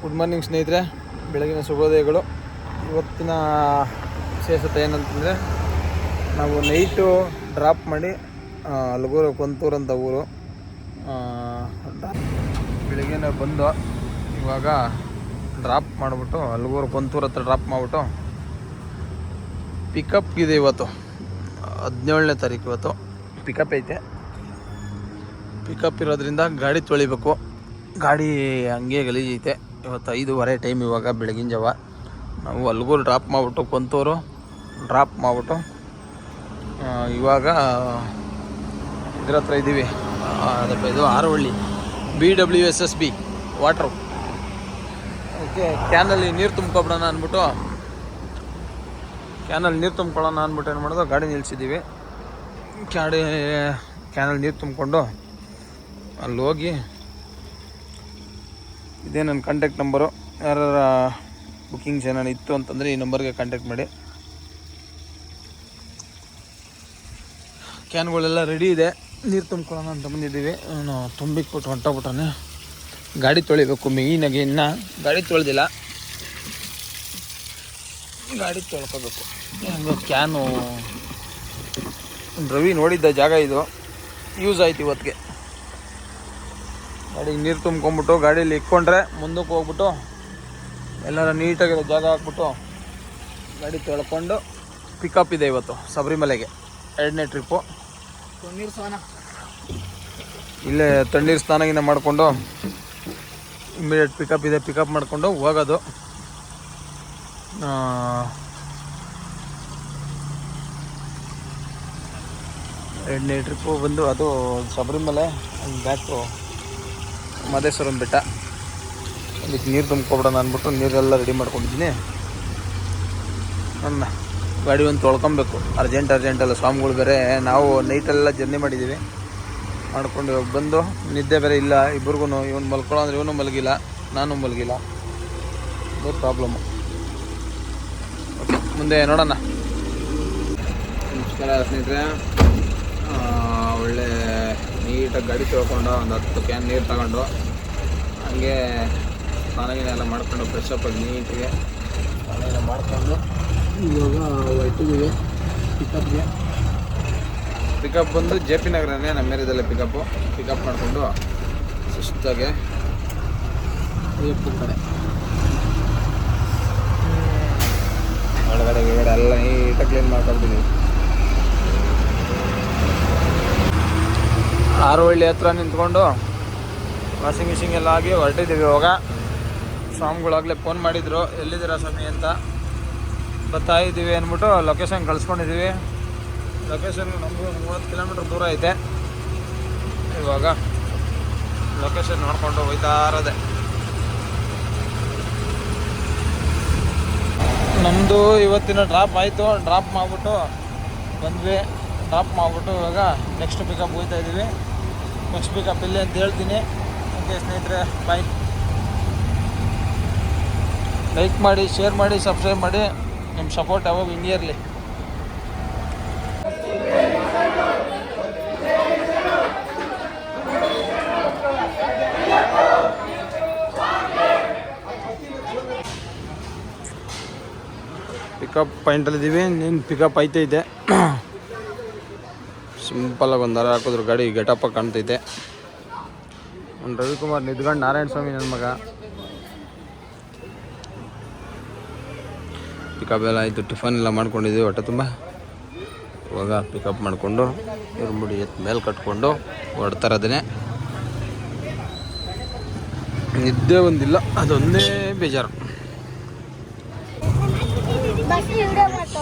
Good morning ಸ್ನೇಹಿತರೆ, ಬೆಳಗಿನ ಶುಭೋದಯಗಳು. ಇವತ್ತಿನ ವಿಶೇಷತೆ ಏನಂತಂದರೆ, ನಾವು ನೈಟು ಡ್ರಾಪ್ ಮಾಡಿ ಅಲ್ಗೂರು ಕೊಂತೂರು ಅಂತ ಊರು. ಬೆಳಗ್ಗೆ ಬಂದು ಇವಾಗ ಡ್ರಾಪ್ ಮಾಡಿಬಿಟ್ಟು ಅಲ್ಗೂರು ಕೊಂತೂರು ಹತ್ರ ಡ್ರಾಪ್ ಮಾಡಿಬಿಟ್ಟು ಪಿಕಪ್ ಇದೆ ಇವತ್ತು. ಹದಿನೇಳನೇ ತಾರೀಕು ಇವತ್ತು. ಪಿಕಪ್ ಐತೆ. ಪಿಕಪ್ ಇರೋದ್ರಿಂದ ಗಾಡಿ ತೊಳಿಬೇಕು. ಗಾಡಿ ಹಂಗೆ ಗಲೀಜೈತೆ ಇವತ್ತು ಐದೂವರೆ ಟೈಮ್ ಇವಾಗ ಬೆಳಗಿನ ಜಾವ. ನಾವು ಅಲ್ಗೂರು ಡ್ರಾಪ್ ಮಾಡಿಬಿಟ್ಟು ಕೊಂತೂರು. ಡ್ರಾಪ್ ಮಾಡಿಬಿಟ್ಟು ಇವಾಗ ಇದ್ರ ಹತ್ರ ಇದ್ದೀವಿ ಅದಪ್ಪ ಇದು Aravalli. B W S S B water okay ಕ್ಯಾನಲ್ಲಿ ನೀರು ತುಂಬ್ಕೊಬಿಡೋಣ ಅಂದ್ಬಿಟ್ಟು ಕ್ಯಾನಲ್ಲಿ ನೀರು ತುಂಬ್ಕೊಳ್ಳೋಣ ಅಂದ್ಬಿಟ್ಟು ಏನು ಮಾಡೋದು? ಗಾಡಿ ನಿಲ್ಲಿಸಿದ್ದೀವಿ ಗಾಡಿ ಕ್ಯಾನಲ್ಲಿ ನೀರು ತುಂಬಿಕೊಂಡು ಅಲ್ಲಿ ಹೋಗಿ ಇದೇ ನನ್ನ ಕಾಂಟ್ಯಾಕ್ಟ್ ನಂಬರು ಯಾರ ಬುಕ್ಕಿಂಗ್ಸ್ ಏನಾರು ಇತ್ತು ಅಂತಂದರೆ ಈ ನಂಬರ್ಗೆ ಕಾಂಟ್ಯಾಕ್ಟ್ ಮಾಡಿ. ಕ್ಯಾನ್ಗಳೆಲ್ಲ ರೆಡಿ ಇದೆ. ನೀರು ತುಂಬ್ಕೊಳ್ಳೋಣ ಅಂತ ಬಂದಿದ್ದೀವಿ. ತುಂಬಿಕ್ಬಿಟ್ಟು ಹೊಂಟೋಗ್ಬಿಟ್ಟಾನೆ ಗಾಡಿ ತೊಳಿಬೇಕು. ಮೇಯ್ನಾಗಿ ಇನ್ನು ಗಾಡಿ ತೊಳೆದಿಲ್ಲ. ಗಾಡಿ ತೊಳ್ಕೊಬೇಕು. ಹೆಂಗೋ ಕ್ಯಾನು. ರವಿ ನೋಡಿದ್ದ ಜಾಗ ಇದು. ಯೂಸ್ ಆಯ್ತು ಇವತ್ತಿಗೆ ಗಾಡಿಗೆ ನೀರು ತುಂಬ್ಕೊಂಬಿಟ್ಟು ಗಾಡೀಲಿ ಇಕ್ಕೊಂಡ್ರೆ ಮುಂದಕ್ಕೆ ಹೋಗ್ಬಿಟ್ಟು ಎಲ್ಲರ ನೀಟಾಗಿರೋ ಜಾಗ ಹಾಕ್ಬಿಟ್ಟು ಗಾಡಿ ತೊಳ್ಕೊಂಡು ಪಿಕಪ್ ಇದೆ ಇವತ್ತು ಶಬರಿಮಲೆಗೆ ಎರಡನೇ ಟ್ರಿಪ್ಪು ತಣ್ಣೀರು ಸ್ನಾನ. ಇಲ್ಲೇ ತಣ್ಣೀರು ಸ್ನಾನಗಿನ ಮಾಡಿಕೊಂಡು ಇಮಿಡಿಯೇಟ್ ಪಿಕಪ್ ಇದೆ ಪಿಕಪ್ ಮಾಡಿಕೊಂಡು ಹೋಗೋದು. ಎರಡನೇ ಟ್ರಿಪ್ಪು ಬಂದು ಅದು ಶಬರಿಮಲೆ ಬ್ಯಾಕು ಮಹದೇಶ್ವರನ ಬೆಟ್ಟ. ಅದಕ್ಕೆ ನೀರು ತುಂಬ್ಕೊಬಿಡೋಣ ಅಂದ್ಬಿಟ್ಟು ನೀರೆಲ್ಲ ರೆಡಿ ಮಾಡ್ಕೊಂಡಿದ್ದೀನಿ. ನನ್ನ ಗಾಡಿ ಒಂದು ತೊಳ್ಕೊಬೇಕು. ಅರ್ಜೆಂಟ್ ಅರ್ಜೆಂಟಲ್ಲ ಸ್ವಾಮಿಗಳು ಬೇರೆ, ನಾವು ನೈಟೆಲ್ಲ ಜರ್ನಿ ಮಾಡಿದ್ದೀವಿ ಮಾಡ್ಕೊಂಡು ಇವಾಗ ಬಂದು, ನಿದ್ದೆ ಬೇರೆ ಇಲ್ಲ ಇಬ್ರಿಗೂ ಇವನು ಮಲ್ಕೊಳ್ಳೋ ಅಂದರೆ ಇವನು ಮಲಗಿಲ್ಲ, ನಾನು ಮಲಗಿಲ್ಲ. ಅದೇ ಪ್ರಾಬ್ಲಮ್ಮು ಓಕೆ ಮುಂದೆ ನೋಡೋಣ. ನಮಸ್ಕಾರ ಸ್ನೇಹಿತರೆ. ನೀಟಾಗಿ ಗಾಡಿ ತೊಳ್ಕೊಂಡು ಒಂದು ಹತ್ತು ಕ್ಯಾನ್ ನೀರು ತಗೊಂಡು ಹಂಗೆ ಸ್ನಾನಗಿನ ಎಲ್ಲ ಮಾಡ್ಕೊಂಡು ಫ್ರೆಶ್ ಅಪ್ ಆಗಿ ನೀಟಿಗೆ ಸ್ನಾನ ಮಾಡ್ಕೊಂಡು ಇವಾಗ ವೈಟಿಗೆ ಪಿಕಪ್ಗೆ ಪಿಕಪ್ ಬಂದು ಜೆ ಪಿ ನಗರನೇ ನಮ್ಮ ಏರಿಯಾದಲ್ಲೇ ಪಿಕಪ್ಪು ಪಿಕಪ್ ಮಾಡಿಕೊಂಡು ಸುಸ್ತಾಗೆ ಕಡೆ. ಒಳಗಡೆ ಎಲ್ಲ ನೀಟಾಗಿ ಕ್ಲೀನ್ ಮಾಡ್ಕೊಂಡ್ಬಿಟ್ಟಿದ್ದೀವಿ ಆರುವಳ್ಳಿ ಹತ್ರ ನಿಂತ್ಕೊಂಡು ವಾಷಿಂಗ್ ಮಿಷಿಂಗ್ ಎಲ್ಲ ಆಗಿ ಹೊರಟಿದ್ದೀವಿ ಇವಾಗ. ಸ್ವಾಮಿಗಳಾಗಲೇ ಫೋನ್ ಮಾಡಿದ್ರು, ಎಲ್ಲಿದ್ದೀರಾ ಸ್ವಾಮಿ ಅಂತ. ಬರ್ತಾ ಇದ್ದೀವಿ ಅಂದ್ಬಿಟ್ಟು ಲೊಕೇಶನ್ ಕಳಿಸ್ಕೊಂಡಿದ್ದೀವಿ. ಲೊಕೇಶನ್ ನಮಗೂ ಮೂವತ್ತು ಕಿಲೋಮೀಟ್ರ್ ದೂರ ಐತೆ. ಇವಾಗ ಲೊಕೇಶನ್ ನೋಡಿಕೊಂಡು ಹೋಯ್ತಾ ಇರೋದೆ. ನಮ್ಮದು ಇವತ್ತಿನ ಡ್ರಾಪ್ ಆಯಿತು. ಡ್ರಾಪ್ ಮಾಡಿಬಿಟ್ಟು ಬಂದ್ವಿ. ಡ್ರಾಪ್ ಮಾಡಿಬಿಟ್ಟು ಇವಾಗ ನೆಕ್ಸ್ಟ್ ಪಿಕಪ್ ಹೋಗ್ತಾ ಇದ್ದೀವಿ. ನೆಕ್ಸ್ಟ್ ಪಿಕಪ್ ಇಲ್ಲೇ ಅಂತ ಹೇಳ್ತೀನಿ. ಓಕೆ ಸ್ನೇಹಿತರೆ ಬಾಯ್ ಲೈಕ್ ಮಾಡಿ ಶೇರ್ ಮಾಡಿ ಸಬ್ಸ್ಕ್ರೈಬ್ ಮಾಡಿ. ನಿಮ್ಮ ಸಪೋರ್ಟ್ ಯಾವಾಗ ಹಿಂಗೆ ಇರಲಿ. ಪಿಕಪ್ ಪಾಯಿಂಟಲ್ಲಿದ್ದೀವಿ ನೀನು ಪಿಕಪ್ ಐತೈತೆ ಸಿಂಪಲಾಗಿ ಒಂದು ದಾರ ಹಾಕಿದ್ರು ಗಾಡಿ ಗೆಟಪ್ಪ ಕಾಣ್ತೈತೆ. ಒಂದು ರವಿಕುಮಾರ್ ನಿದ್ಗಂಡು ನಾರಾಯಣ ಸ್ವಾಮಿ ನನ್ನ ಮಗ. ಪಿಕಪ್ ಎಲ್ಲ ಆಯಿತು ಟಿಫನ್ ಎಲ್ಲ ಮಾಡ್ಕೊಂಡಿದ್ದೀವಿ ಹೊಟ್ಟೆ ತುಂಬ. ಇವಾಗ ಪಿಕಪ್ ಮಾಡಿಕೊಂಡು ಇವ್ರ ಮುಡಿ ಎತ್ತು ಮೇಲೆ ಕಟ್ಕೊಂಡು ಹೊಡ್ತಾರೆ ಅದನ್ನೇ ನಿದ್ದೆ ಒಂದಿಲ್ಲ ಅದೊಂದೇ ಬೇಜಾರು.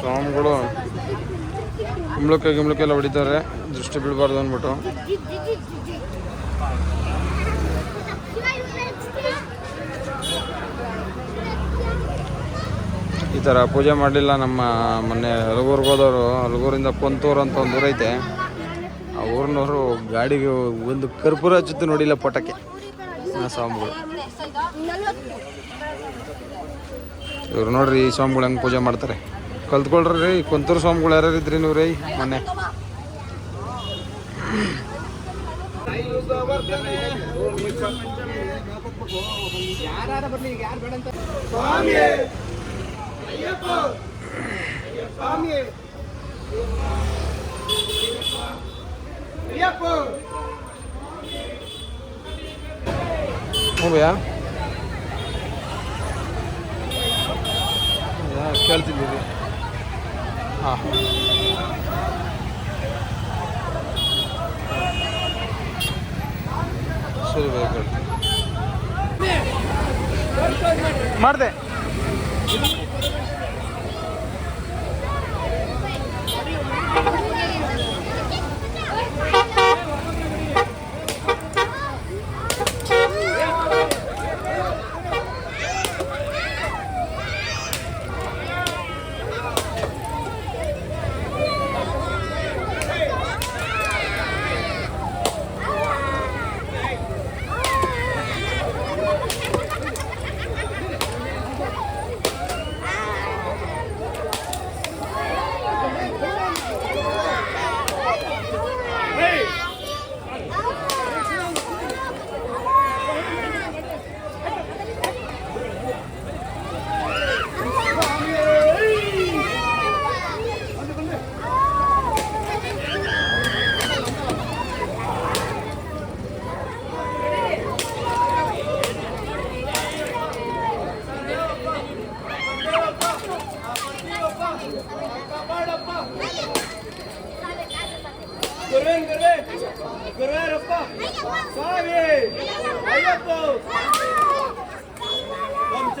ಸ್ವಾಮಿಗಳು ಕುಂಬಳಕ್ಕೆ ಗಿಂಬಳಕ್ಕೆ ಎಲ್ಲ ಹೊಡಿತಾರೆ. ದೃಷ್ಟಿ ಬೀಳಬಾರ್ದು ಅಂದ್ಬಿಟ್ಟು. ಈ ಥರ ಪೂಜೆ ಮಾಡಲಿಲ್ಲ ನಮ್ಮ ಮೊನ್ನೆ ಹಲಗೂರ್ಗೆ ಹೋದವರು. ಹಲಗೂರಿಂದ ಕೊಂತೂರು ಅಂತ ಒಂದು ಊರೈತೆ ಆ ಊರಿನವರು ಗಾಡಿಗೆ ಒಂದು ಕರ್ಪೂರ ಹಚ್ಚಿತ್ತು ನೋಡಿಲ್ಲ ಪಟಕ್ಕೆ. ಸ್ವಾಮಿಗಳು. ಇವ್ರು ನೋಡ್ರಿ ಈ ಸ್ವಾಮಿಗಳು ಹೆಂಗೆ ಪೂಜೆ ಮಾಡ್ತಾರೆ. ಕಲ್ತ್ಕೊಳ್ರಿ ಕುಂತೂರು ಸ್ವಾಮಿಗಳು ಯಾರ್ಯಾರು ಇದ್ರಿ ನೀವು ರೀ ಮೊನ್ನೆ? ಯಾರು ಬರ್ಲಿ ಈಗ ಯಾರು ಬೇಡ ಅಂತ ಹ್ಞೂ ಭಯ್ಯ ಕೇಳ್ತಿದ್ದೀರಿ ಹಾಂ. ಸರಿ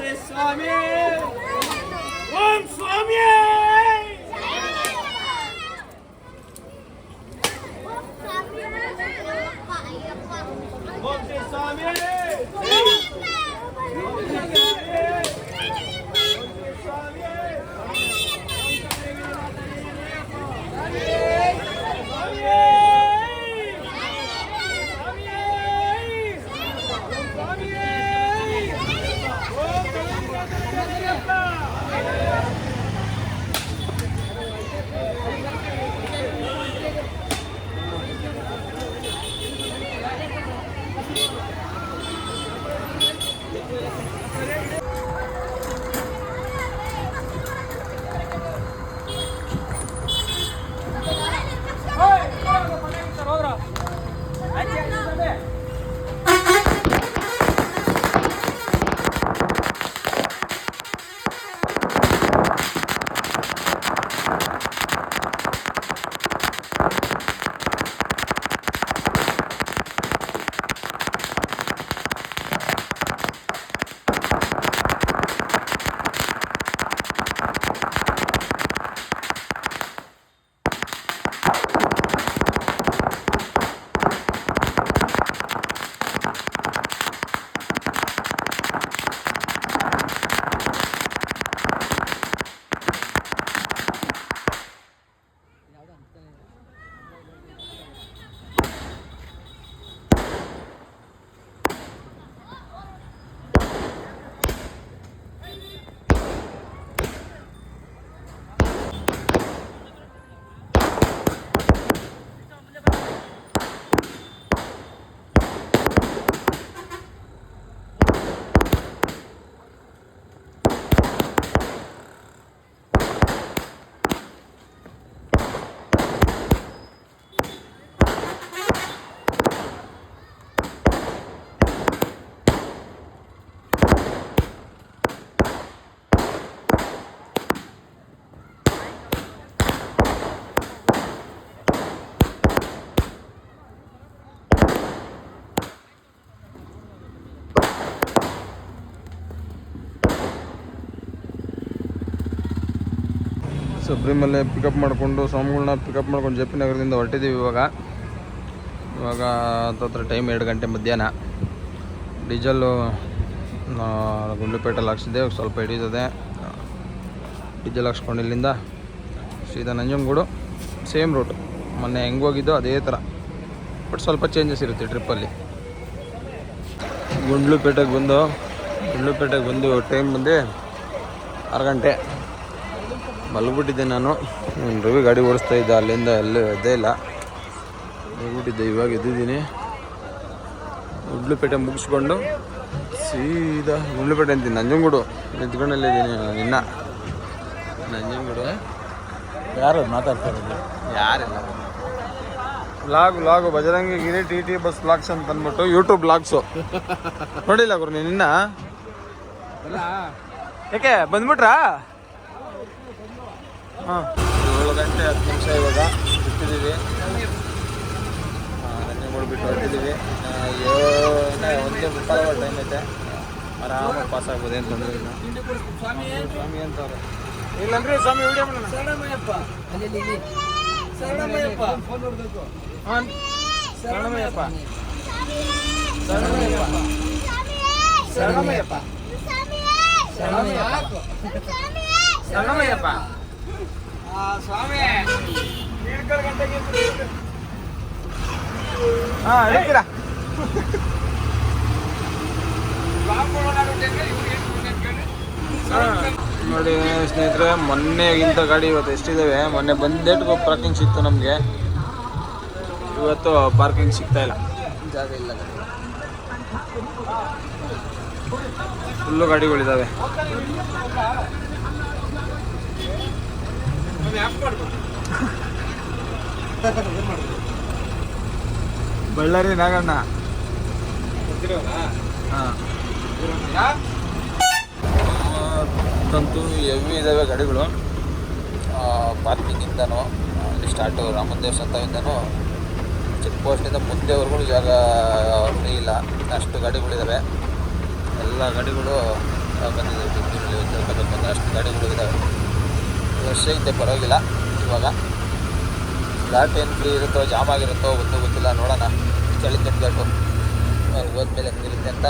स्वामी ओम स्वामी ಸಬ್ರಿಮಲೆ ಪಿಕಪ್ ಮಾಡಿಕೊಂಡು ಸ್ವಾಮಿಗಳನ್ನ ಪಿಕಪ್ ಮಾಡ್ಕೊಂಡು ಜೆ ಪಿ ನಗರದಿಂದ ಹೊರಟಿದ್ದೀವಿ ಇವಾಗ. ಇವಾಗ ಹತ್ತತ್ರ ಟೈಮ್ ಎರಡು ಗಂಟೆ ಮಧ್ಯಾಹ್ನ. ಡೀಸೆಲ್ಲು ಗುಂಡ್ಲುಪೇಟೆಲ್ಲಿ ಹಾಕ್ಸಿದ್ದೆ ಸ್ವಲ್ಪ ಹಿಡಿತದೆ. ಡೀಸೆಲ್ ಹಾಕ್ಸ್ಕೊಂಡು ಇಲ್ಲಿಂದ ಸೀದಾ ನಂಜನಗೂಡು ಸೇಮ್ ರೂಟ್ ಮೊನ್ನೆ ಹೆಂಗೆ ಹೋಗಿದ್ದೋ ಅದೇ ಥರ ಬಟ್ ಸ್ವಲ್ಪ ಚೇಂಜಸ್ ಇರುತ್ತೆ ಟ್ರಿಪ್ಪಲ್ಲಿ ಗುಂಡ್ಲುಪೇಟೆಗೆ ಬಂದು ಗುಂಡ್ಲುಪೇಟೆಗೆ ಬಂದು ಟೈಮ್ ಬಂದು ಆರು ಗಂಟೆ. ಮಲಗ್ಬಿಟ್ಟಿದ್ದೆ ನಾನು. ರವಿ ಗಾಡಿ ಓಡಿಸ್ತಾ ಇದ್ದೆ ಅಲ್ಲಿಂದ ಎಲ್ಲೂ ಇದ್ದೇ ಇಲ್ಲ. ಮಲಗ್ಬಿಟ್ಟಿದ್ದೆ ಇವಾಗ ಎದ್ದಿದ್ದೀನಿ. ಉಡ್ಲುಪೇಟೆ ಮುಗಿಸ್ಕೊಂಡು ಸೀದಾ ಉಡ್ಲುಪೇಟೆ ಅಂತೀನಿ. ನಂಜನಗೂಡು ನಿಂತ್ಕೊಂಡಲ್ಲಿದ್ದೀನಿ ನಿನ್ನ. ನಂಜನಗೂಡು. ಯಾರು ಮಾತಾಡ್ತಾ ಇರೋದು? ಯಾರಿಲ್ಲ. Blog blog Bajarangi Giri T T bus blogs ಅಂತ ಅಂದ್ಬಿಟ್ಟು ಯೂಟ್ಯೂಬ್ ಬ್ಲಾಗ್ಸು ನೋಡಿಲ್ಲ ಗುರು ನೀನು ನಿನ್ನ? ಏಕೆ ಬಂದ್ಬಿಟ್ರಾ? ಹಾಂ. ಏಳು ಗಂಟೆ ಹತ್ತು ನಿಮಿಷ ಇವಾಗ ಬಿಟ್ಟಿದ್ದೀವಿ. ನಂಜನಗೂಡು ಬಿಟ್ಟು ಹೊರಟಿದ್ದೀವಿ. ಏಳು ಒಂದೇ ಮುಕ್ಕಾಲ ಟೈಮ್ ಐತೆ. ಆರಾಮಾಗಿ ಪಾಸ್ ಆಗ್ಬೋದು ಏನು ತೊಂದರೆ ಇಲ್ಲ. ಸ್ವಾಮಿ ಅಂತವ್ರೆ ಇಲ್ಲಂದ್ರೆ ಸ್ವಾಮಿ ವಿಡಿಯೋ ಮಾಡೋಣ. ಹಾಂ. ಶರಣಮಯ್ಯಪ್ಪ. ಶರಣಮಯ್ಯಪ್ಪ. ಶರಣಮಯ್ಯಪ್ಪ. ಶರಣಮಯ್ಯಪ್ಪ. ಶರಣಮಯ್ಯಪ್ಪ. ನೋಡಿ ಸ್ನೇಹಿತರೆ, ಮೊನ್ನೆ ಇಂಥ ಗಾಡಿ ಇವತ್ತು ಎಷ್ಟಿದ್ದಾವೆ ಮೊನ್ನೆ ಬಂದೇಟ್ಗೂ ಪಾರ್ಕಿಂಗ್ ಸಿಕ್ತು ನಮಗೆ. ಇವತ್ತು ಪಾರ್ಕಿಂಗ್ ಸಿಗ್ತಾ ಇಲ್ಲ. ಜಾಗ ಇಲ್ಲ ಫುಲ್ಲು ಗಾಡಿಗಳಿದ್ದಾವೆ ಬಳ್ಳಾರಿ ನಾಗಣ್ಣ. ತಂತು ಎವಿ ಹೆವಿ ಇದ್ದಾವೆ ಗಾಡಿಗಳು. ಪಾರ್ಕಿಂಗಿಂದನೂ ಅಲ್ಲಿ ಸ್ಟಾರ್ಟು ರಾಮನ ದೇವಸ್ಥಾನದಿಂದನೂ ಚೆಕ್ ಪೋಸ್ಟಿಂದ ಮುಂದೆವರೆಗೂ ಜಾಗ ಫ್ರೀ ಇಲ್ಲ. ಅಷ್ಟು ಗಾಡಿಗಳಿದ್ದಾವೆ ಎಲ್ಲ ಗಾಡಿಗಳು ಬಂದಿದ್ದಾವೆ ಅಷ್ಟು ಗಾಡಿಗಳು ಇದ್ದಾವೆ ರಶ್ ಐತೆ ಪರವಾಗಿಲ್ಲ ಇವಾಗ. ಘಾಟ್ ಏನು ಫ್ರೀ ಇರುತ್ತೋ ಜಾಮ್ ಆಗಿರುತ್ತೋ ಗೊತ್ತು ಗೊತ್ತಿಲ್ಲ, ನೋಡೋಣ. ಚಳಿ ಘಾಟು ಅಲ್ಲಿ ಹೋದ್ಮೇಲೆ ಹೆಂಗಿರುತ್ತೆ ಅಂತ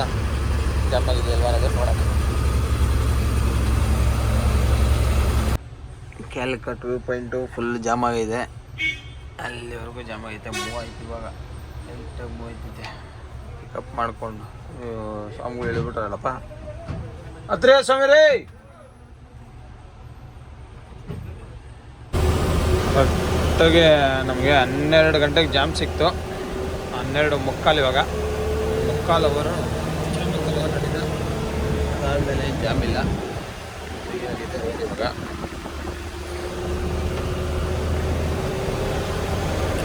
ಜಾಮ್ ಆಗಿದೆ ಅಲ್ವಾ ನೋಡೋಣ. ಕ್ಯಾಲ್ಕಟ್ ವ್ಯೂ ಪಾಯಿಂಟು ಫುಲ್ ಜಾಮ್ ಆಗಿದೆ. ಅಲ್ಲಿವರೆಗೂ ಜಾಮ್ ಆಗೈತೆ ಮೂವ್ ಆಯ್ತು ಇವಾಗ. ಲೈಟಾಗಿ ಮೂವ್ ಆಯ್ತೈತೆ. ಪಿಕಪ್ ಮಾಡಿಕೊಂಡು ಸ್ವಾಮಿಗಳು ಹೇಳಿಬಿಟ್ರಲ್ಲಪ್ಪ. ಹತ್ರ ಸ್ವಾಮಿ ರೀ! ಕರೆಕ್ಟಾಗಿ ನಮಗೆ ಹನ್ನೆರಡು ಗಂಟೆಗೆ ಜಾಮ್ ಸಿಕ್ತು. ಹನ್ನೆರಡು ಮುಕ್ಕಾಲು ಇವಾಗ. ಮುಕ್ಕಾಲು ಅವರು ಅದಾದಮೇಲೆ ಜಾಮ್ ಇಲ್ಲ. ಇವಾಗ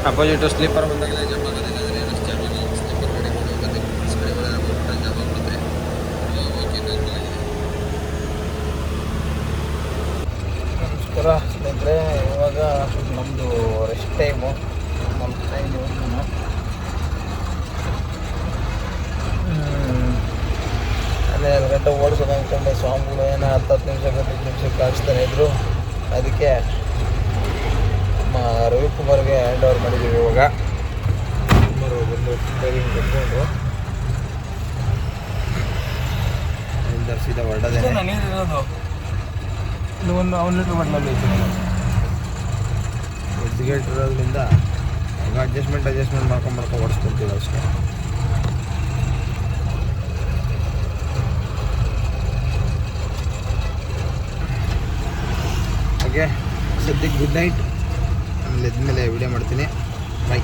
ಅಪೋಸಿಟ್ ಸ್ಲೀಪರ್ ಬಂದಾಗಲೇ ಜಾಮ್ ಆಗೋದಿಲ್ಲ ಅಂದರೆ ಏನು ಜಾಮ್ ಆಗಿಲ್ಲ ಸ್ಲೀಪರ್ ಗಾಡಿಗಳು ಮತ್ತು ಬಸ್ ಗಾಡಿಗಳೆಲ್ಲ ಬಂದ್ಬಿಟ್ರೆ ಜಾಮ್ ಆಗ್ಬಿಡುತ್ತೆ ಓಕೆ ನಾರ್ಮಲ್ ಆಗಿದೆ ನಮಸ್ಕಾರ ಸ್ನೇಹಿತರೆ ಇವಾಗ ನಮ್ಮದು ರೆಸ್ಟ್ ಟೈಮು ನಮ್ಮ ಟೈಮ್ ನಾನು ಹನ್ನೆರಡು ಗಂಟೆ ಓಡಿಸೋದು ಅಂದ್ಕೊಂಡೆ ಸ್ವಾಮಿಗಳು ಏನೋ ಹತ್ತು ಹತ್ತು ನಿಮಿಷ ಗಂಟೆ ನಿಮಿಷ ಕಾಯಿಸ್ತಾನೆ ಇದ್ದರು ಅದಕ್ಕೆ ನಮ್ಮ ರವಿಕುಮಾರ್ಗೆ ಹ್ಯಾಂಡ್ ಓವರ್ ಮಾಡಿದ್ದೀವಿ ಇವಾಗ. ಕುಮಾರ್ ಬಂದು ಕಟ್ಕೊಂಡ್ರು ಅಲ್ಲಿಂದ ಸೀದಾ ಹೊರಡೋದೇ ನೀರಿರೋದು? ಒಂದು ಲೀಟ್ರ್ ಬಾಟ್ಲಲ್ಲಿ ಐತೆ ಎಡ್ಗೇಟ್ ಇರೋದ್ರಿಂದ ಈಗ ಅಡ್ಜಸ್ಟ್ಮೆಂಟ್ ಅಡ್ಜಸ್ಟ್ಮೆಂಟ್ ಮಾಡ್ಕೊಂಡು ಮಾಡ್ಕೊಂಡು ಓಡಿಸ್ಕೊಂತೀವಿ ಅಷ್ಟೇ. ಹಾಗೆ, ಸದ್ಯಕ್ಕೆ ಗುಡ್ ನೈಟ್ ಆಮೇಲೆ ಇದ್ಮೇಲೆ ವಿಡಿಯೋ ಮಾಡ್ತೀನಿ. ಬಾಯ್